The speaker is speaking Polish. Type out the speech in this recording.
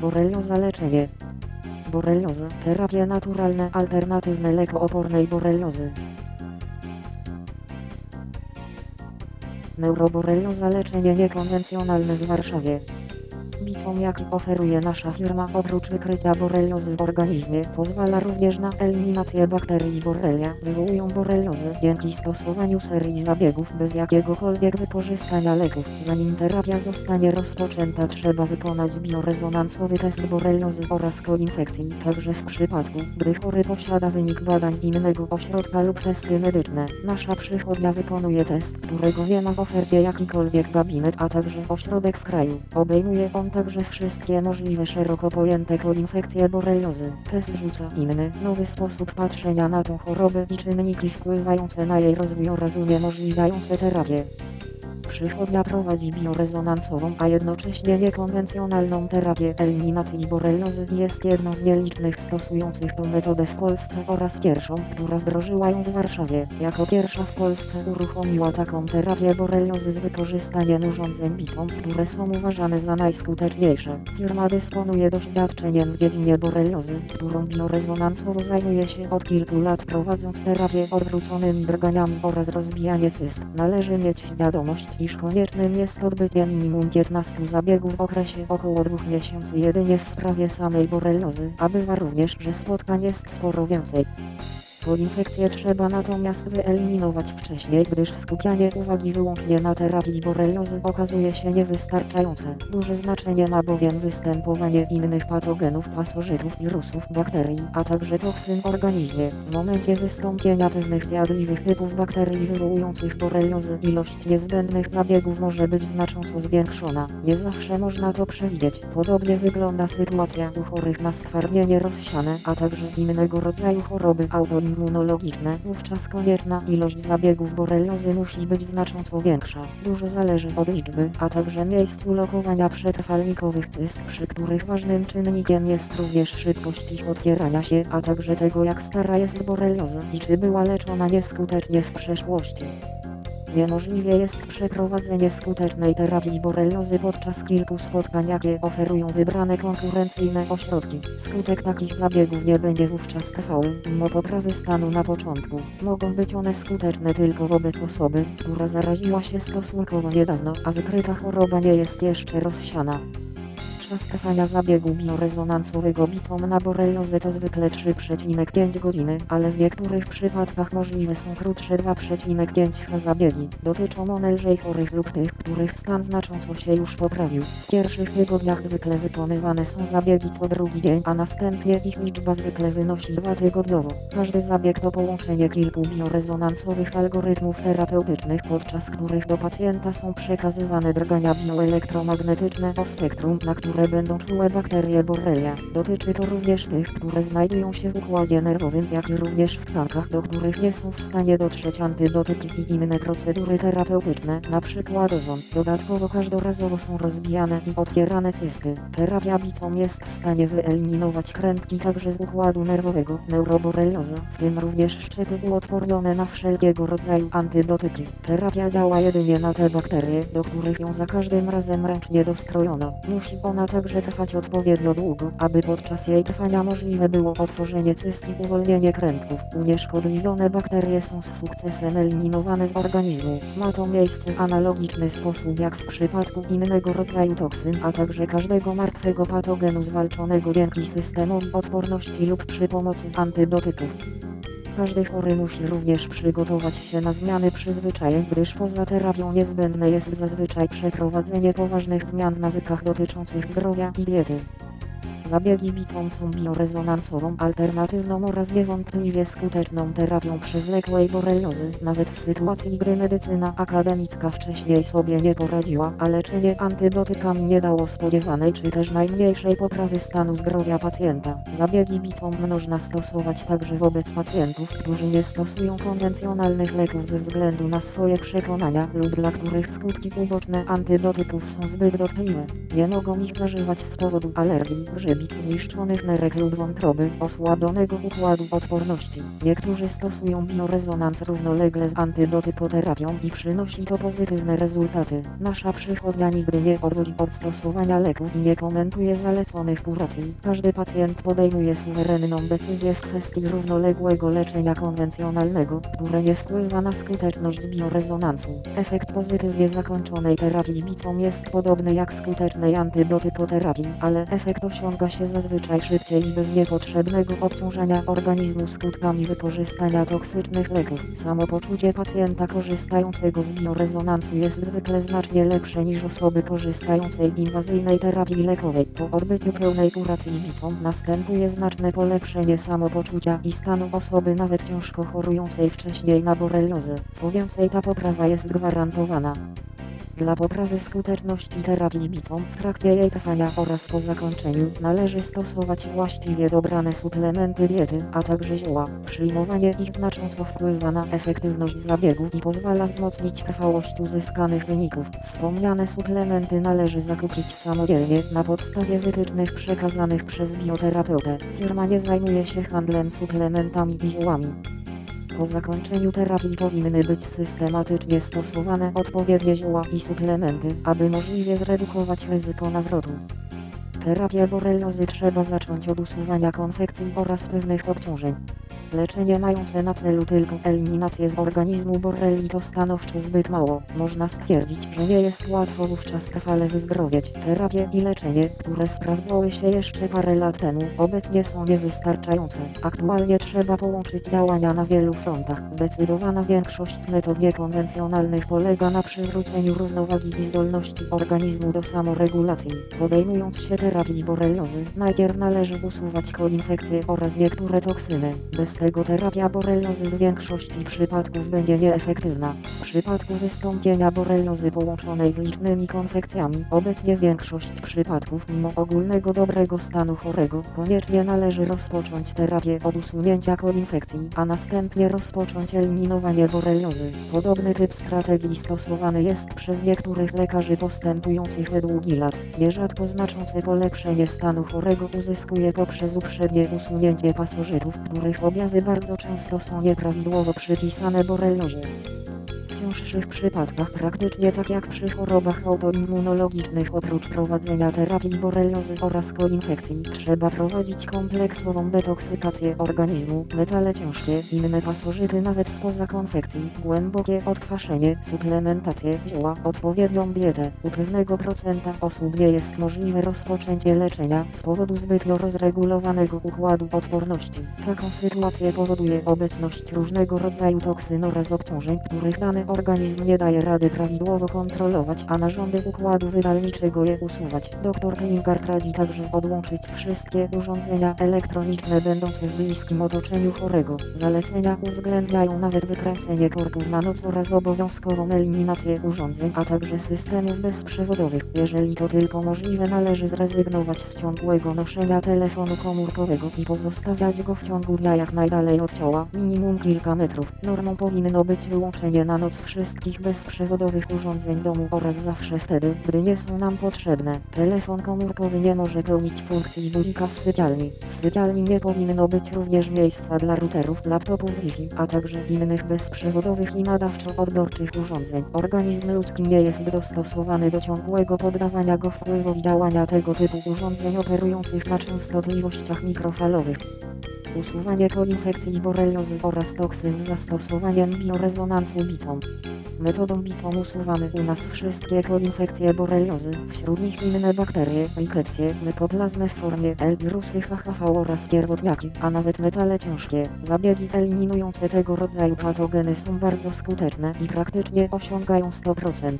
Borelioza leczenie. Borelioza, terapie naturalne, alternatywne lek opornej boreliozy. Neuroborelioza leczenie niekonwencjonalne w Warszawie. Bitwą jaki oferuje nasza firma oprócz wykrycia boreliozy w organizmie pozwala również na eliminację bakterii borrelia, wywołują boreliozę dzięki stosowaniu serii zabiegów bez jakiegokolwiek wykorzystania leków. Zanim terapia zostanie rozpoczęta trzeba wykonać biorezonansowy test boreliozy oraz koinfekcji, także w przypadku, gdy chory posiada wynik badań innego ośrodka lub testy medyczne. Nasza przychodnia wykonuje test, którego nie ma w ofercie jakikolwiek gabinet, a także ośrodek w kraju. Obejmuje on także wszystkie możliwe szeroko pojęte koinfekcje boreliozy. Test rzuca inny, nowy sposób patrzenia na tą chorobę i czynniki wpływające na jej rozwój oraz uniemożliwiające terapię. Przychodnia prowadzi biorezonansową, a jednocześnie niekonwencjonalną terapię eliminacji boreliozy i jest jedną z nielicznych stosujących tę metodę w Polsce oraz pierwszą, która wdrożyła ją w Warszawie. Jako pierwsza w Polsce uruchomiła taką terapię boreliozy z wykorzystaniem urządzeń bicą, które są uważane za najskuteczniejsze. Firma dysponuje doświadczeniem w dziedzinie boreliozy, którą biorezonansowo zajmuje się od kilku lat prowadząc terapię odwróconymi drganiami oraz rozbijanie cyst. Należy mieć świadomość, iż koniecznym jest odbycie minimum 15 zabiegów w okresie około 2 miesięcy jedynie w sprawie samej boreliozy, a bywa również, że spotkań jest sporo więcej. Infekcję trzeba natomiast wyeliminować wcześniej, gdyż skupianie uwagi wyłącznie na terapii boreliozy okazuje się niewystarczające. Duże znaczenie ma bowiem występowanie innych patogenów, pasożytów, wirusów, bakterii, a także toksyn w organizmie. W momencie wystąpienia pewnych zjadliwych typów bakterii wywołujących boreliozę ilość niezbędnych zabiegów może być znacząco zwiększona. Nie zawsze można to przewidzieć. Podobnie wygląda sytuacja u chorych na skwarnienie rozsiane, a także innego rodzaju choroby autoimmunologiczne immunologiczne, wówczas konieczna ilość zabiegów boreliozy musi być znacząco większa. Dużo zależy od liczby, a także miejsc ulokowania przetrwalnikowych cyst, przy których ważnym czynnikiem jest również szybkość ich otwierania się, a także tego jak stara jest borelioza i czy była leczona nieskutecznie w przeszłości. Niemożliwie jest przeprowadzenie skutecznej terapii boreliozy podczas kilku spotkań, jakie oferują wybrane konkurencyjne ośrodki. Skutek takich zabiegów nie będzie wówczas trwały, mimo poprawy stanu na początku. Mogą być one skuteczne tylko wobec osoby, która zaraziła się stosunkowo niedawno, a wykryta choroba nie jest jeszcze rozsiana. Czas trwania zabiegu biorezonansowego bicą na boreliozę to zwykle 3,5 godziny, ale w niektórych przypadkach możliwe są krótsze 2,5 zabiegi. Dotyczą one lżej chorych lub tych, których stan znacząco się już poprawił. W pierwszych tygodniach zwykle wykonywane są zabiegi co drugi dzień, a następnie ich liczba zwykle wynosi dwa tygodniowo. Każdy zabieg to połączenie kilku biorezonansowych algorytmów terapeutycznych, podczas których do pacjenta są przekazywane drgania bioelektromagnetyczne o spektrum, na które będą czułe bakterie borrelia. Dotyczy to również tych, które znajdują się w układzie nerwowym, jak i również w tkankach, do których nie są w stanie dotrzeć antybiotyki i inne procedury terapeutyczne, np. ozon. Dodatkowo każdorazowo są rozbijane i otwierane cysty. Terapia bicą jest w stanie wyeliminować krętki także z układu nerwowego, neuroborelioza, w tym również szczepy uodpornione na wszelkiego rodzaju antybiotyki. Terapia działa jedynie na te bakterie, do których ją za każdym razem ręcznie dostrojono. Musi ona także trwać odpowiednio długo, aby podczas jej trwania możliwe było otworzenie cyst i uwolnienie krętków. Unieszkodliwione bakterie są z sukcesem eliminowane z organizmu. Ma to miejsce w analogiczny sposób jak w przypadku innego rodzaju toksyn, a także każdego martwego patogenu zwalczonego dzięki systemowi odporności lub przy pomocy antybiotyków. Każdy chory musi również przygotować się na zmiany przyzwyczajeń, gdyż poza terapią niezbędne jest zazwyczaj przeprowadzenie poważnych zmian w nawykach dotyczących zdrowia i diety. Zabiegi bicą są biorezonansową, alternatywną oraz niewątpliwie skuteczną terapią przewlekłej boreliozy, nawet w sytuacji gdy medycyna akademicka wcześniej sobie nie poradziła, a leczenie antybiotykami nie dało spodziewanej czy też najmniejszej poprawy stanu zdrowia pacjenta. Zabiegi bicą można stosować także wobec pacjentów, którzy nie stosują konwencjonalnych leków ze względu na swoje przekonania lub dla których skutki uboczne antybiotyków są zbyt dotkliwe. Nie mogą ich zażywać z powodu alergii, grzyb, bic zniszczonych nerek lub wątroby, osłabionego układu odporności. Niektórzy stosują biorezonans równolegle z antybiotypoterapią i przynosi to pozytywne rezultaty. Nasza przychodnia nigdy nie odwodzi od stosowania leków i nie komentuje zaleconych kuracji. Każdy pacjent podejmuje suwerenną decyzję w kwestii równoległego leczenia konwencjonalnego, które nie wpływa na skuteczność biorezonansu. Efekt pozytywnie zakończonej terapii bicą jest podobny jak skutecznej antybiotykoterapii, ale efekt osiąga się zazwyczaj szybciej i bez niepotrzebnego obciążenia organizmu skutkami wykorzystania toksycznych leków. Samopoczucie pacjenta korzystającego z biorezonansu jest zwykle znacznie lepsze niż osoby korzystającej z inwazyjnej terapii lekowej. Po odbyciu pełnej kuracji bicą następuje znaczne polepszenie samopoczucia i stanu osoby nawet ciężko chorującej wcześniej na boreliozę. Co więcej ta poprawa jest gwarantowana. Dla poprawy skuteczności terapii bicą w trakcie jej trwania oraz po zakończeniu należy stosować właściwie dobrane suplementy diety, a także zioła. Przyjmowanie ich znacząco wpływa na efektywność zabiegów i pozwala wzmocnić trwałość uzyskanych wyników. Wspomniane suplementy należy zakupić samodzielnie na podstawie wytycznych przekazanych przez bioterapeutę. Firma nie zajmuje się handlem suplementami i ziołami. Po zakończeniu terapii powinny być systematycznie stosowane odpowiednie zioła i suplementy, aby możliwie zredukować ryzyko nawrotu. Terapię boreliozy trzeba zacząć od usuwania konfekcji oraz pewnych obciążeń. Leczenie mające na celu tylko eliminację z organizmu borreli to stanowczo zbyt mało. Można stwierdzić, że nie jest łatwo wówczas trwale wyzdrowieć. Terapie i leczenie, które sprawdzały się jeszcze parę lat temu, obecnie są niewystarczające. Aktualnie trzeba połączyć działania na wielu frontach. Zdecydowana większość metod niekonwencjonalnych polega na przywróceniu równowagi i zdolności organizmu do samoregulacji. Podejmując się terapii boreliozy, najpierw należy usuwać koinfekcje oraz niektóre toksyny. Bez tego terapia boreliozy w większości przypadków będzie nieefektywna. W przypadku wystąpienia boreliozy połączonej z licznymi konfekcjami, obecnie większość przypadków mimo ogólnego dobrego stanu chorego, koniecznie należy rozpocząć terapię od usunięcia koinfekcji, a następnie rozpocząć eliminowanie boreliozy. Podobny typ strategii stosowany jest przez niektórych lekarzy postępujących we długi lat. Nierzadko znaczące polepszenie stanu chorego uzyskuje poprzez uprzednie usunięcie pasożytów, których objawy bardzo często są nieprawidłowo przypisane boreliozie. W cięższych przypadkach praktycznie tak jak przy chorobach autoimmunologicznych oprócz prowadzenia terapii boreliozy oraz koinfekcji trzeba prowadzić kompleksową detoksykację organizmu, metale ciężkie, inne pasożyty nawet spoza konfekcji, głębokie odkwaszenie, suplementację, zioła, odpowiednią dietę. U pewnego procenta osób nie jest możliwe rozpoczęcie leczenia z powodu zbytnio rozregulowanego układu odporności. Taką sytuację powoduje obecność różnego rodzaju toksyn oraz obciążeń, których dany organizm nie daje rady prawidłowo kontrolować, a narządy układu wydalniczego je usuwać. Dr Klingard radzi także odłączyć wszystkie urządzenia elektroniczne będące w bliskim otoczeniu chorego. Zalecenia uwzględniają nawet wykręcenie korków na noc oraz obowiązkową eliminację urządzeń, a także systemów bezprzewodowych. Jeżeli to tylko możliwe należy zrezygnować z ciągłego noszenia telefonu komórkowego i pozostawiać go w ciągu dnia jak najdalej od ciała, minimum kilka metrów. Normą powinno być wyłączenie na noc wszystkich bezprzewodowych urządzeń domu oraz zawsze wtedy, gdy nie są nam potrzebne. Telefon komórkowy nie może pełnić funkcji budika w sypialni. W sypialni nie powinno być również miejsca dla routerów, laptopów Wi-Fi, a także innych bezprzewodowych i nadawczo-odbiorczych urządzeń. Organizm ludzki nie jest dostosowany do ciągłego poddawania go wpływowi działania tego typu urządzeń operujących na częstotliwościach mikrofalowych usuwanie koinfekcji boreliozy oraz toksyn z zastosowaniem biorezonansu bicą. Metodą bicą usuwamy u nas wszystkie koinfekcje boreliozy, wśród nich inne bakterie, rikecje, mykoplazmy w formie L, wirusy HHV oraz pierwotniaki, a nawet metale ciężkie. Zabiegi eliminujące tego rodzaju patogeny są bardzo skuteczne i praktycznie osiągają 100%.